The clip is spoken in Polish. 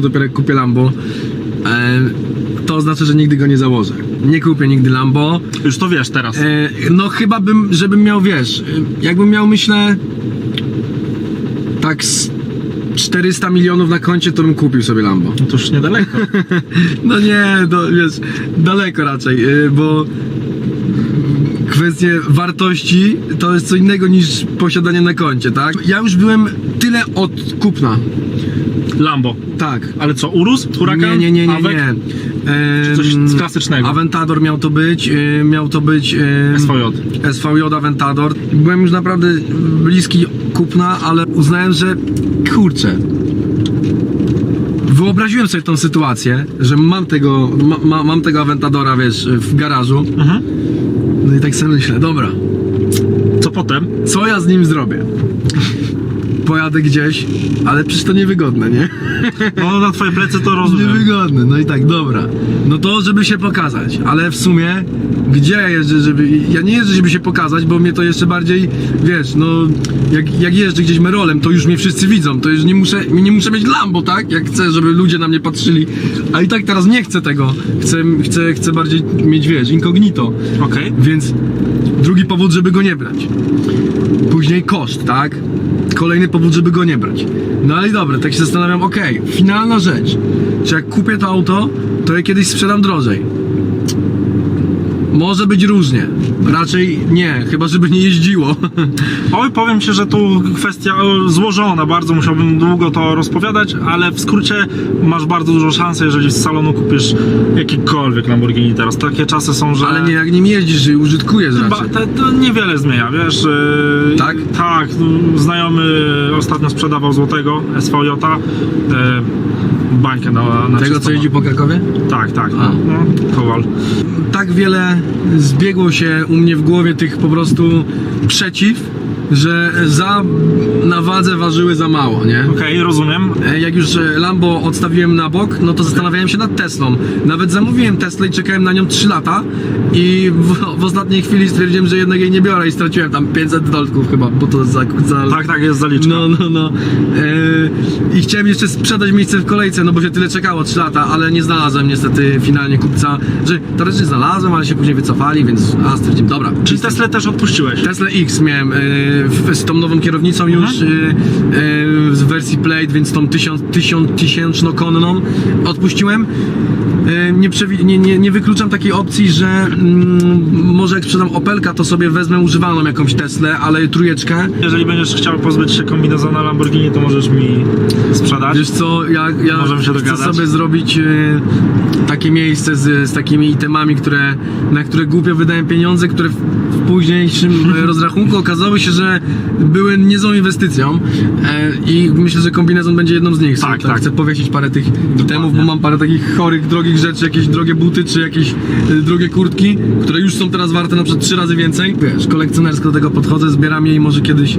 dopiero jak kupię Lambo, e, to oznacza, że nigdy go nie założę. Nie kupię nigdy Lambo. Już to wiesz teraz. E, no chyba bym, żebym miał, wiesz, e, jakbym miał, myślę, tak z 400 milionów na koncie, to bym kupił sobie Lambo. No to już niedaleko. No nie, to wiesz, daleko raczej, yy, bo kwestie wartości to jest co innego niż posiadanie na koncie, tak? Ja już byłem tyle od kupna, Lambo. tak. Ale co, Urus? Huracan? Nie, nie, nie, nie, Awek? nie. Czy coś z klasycznego? Aventador miał to być, yy, miał to być SVJ. SVJ Aventador. Byłem już naprawdę bliski kupna, ale uznałem, że kurczę. Wyobraziłem sobie tą sytuację, że mam tego, ma, ma, mam tego Aventadora, wiesz, w garażu. Mhm. No i tak sobie myślę, dobra, Co potem? co ja z nim zrobię? Pojadę gdzieś, ale przecież to niewygodne, nie? No na twoje plecy to rozumiem. Niewygodne, no i tak, dobra. No to, żeby się pokazać, ale w sumie, gdzie ja jeżdżę, żeby... Ja nie jeżdżę, żeby się pokazać, bo mnie to jeszcze bardziej, wiesz, no... Jak, jak jeżdżę gdzieś merolem, to już mnie wszyscy widzą, to już nie muszę, nie muszę mieć Lambo, tak? Jak chcę, żeby ludzie na mnie patrzyli. A i tak teraz nie chcę tego. Chcę, chcę, chcę bardziej mieć, wiesz, incognito. Okej. Więc drugi powód, żeby go nie brać. Później koszt, tak? Kolejny powód, żeby go nie brać. No ale dobra, tak się zastanawiam, okej, finalna rzecz. Czy jak kupię to auto, to je kiedyś sprzedam drożej? Może być różnie. Raczej nie, chyba żeby nie jeździło. Oj, powiem ci, że tu kwestia złożona, bardzo musiałbym długo to rozpowiadać, ale w skrócie masz bardzo dużo szansy, jeżeli z salonu kupisz jakikolwiek Lamborghini teraz. Takie czasy są, że... Ale nie, jak nim jeździsz i użytkujesz Ba, raczej. to, to niewiele zmienia, wiesz? yy, Tak? Tak, no, znajomy ostatnio sprzedawał złotego SVJ, yy, bańkę na, na Tego, co jeździ po Krakowie? Tak, tak, no, no, Kowal. tak wiele zbiegło się u mnie w głowie tych po prostu przeciw, że za na wadze ważyły za mało, nie? Okej, rozumiem. E, Jak już e, Lambo odstawiłem na bok, no to zastanawiałem się nad Teslą. Nawet zamówiłem Teslę i czekałem na nią 3 lata i w, w ostatniej chwili stwierdziłem, że jednak jej nie biorę i straciłem tam 500 dolków chyba, bo to za... za Tak, tak, jest zaliczka. no, no, no. E, I chciałem jeszcze sprzedać miejsce w kolejce, no bo się tyle czekało 3 lata, ale nie znalazłem niestety finalnie kupca, że teoretycznie znalazłem, ale się później wycofali, więc a stwierdziłem, dobra. Czyli Tesla też odpuściłeś? Tesla X miałem w, z tą nową kierownicą już e, e, z wersji Plate, więc tą tysiąc, tysiąc, tysięcznokonną odpuściłem. E, nie, przewi- nie, nie, nie wykluczam takiej opcji, że mm, może jak sprzedam Opelka, to sobie wezmę używaną jakąś Teslę, ale trójeczkę. Jeżeli będziesz chciał pozbyć się kombinezona Lamborghini, to możesz mi sprzedać. Wiesz co, ja, ja Możemy się chcę dogadać. sobie zrobić e, takie miejsce z, z takimi itemami, które, na które głupio wydałem pieniądze, które w, w późniejszym rozrachunku okazało się, że były niezłą inwestycją e, i myślę, że kombinezon będzie jedną z nich. Tak, tak. Chcę powiesić parę tych itemów, bo mam parę takich chorych, drogich rzeczy, jakieś drogie buty, czy jakieś e, drogie kurtki, które już są teraz warte na przykład trzy razy więcej. Wiesz, kolekcjonersko do tego podchodzę, zbieram je i może kiedyś e,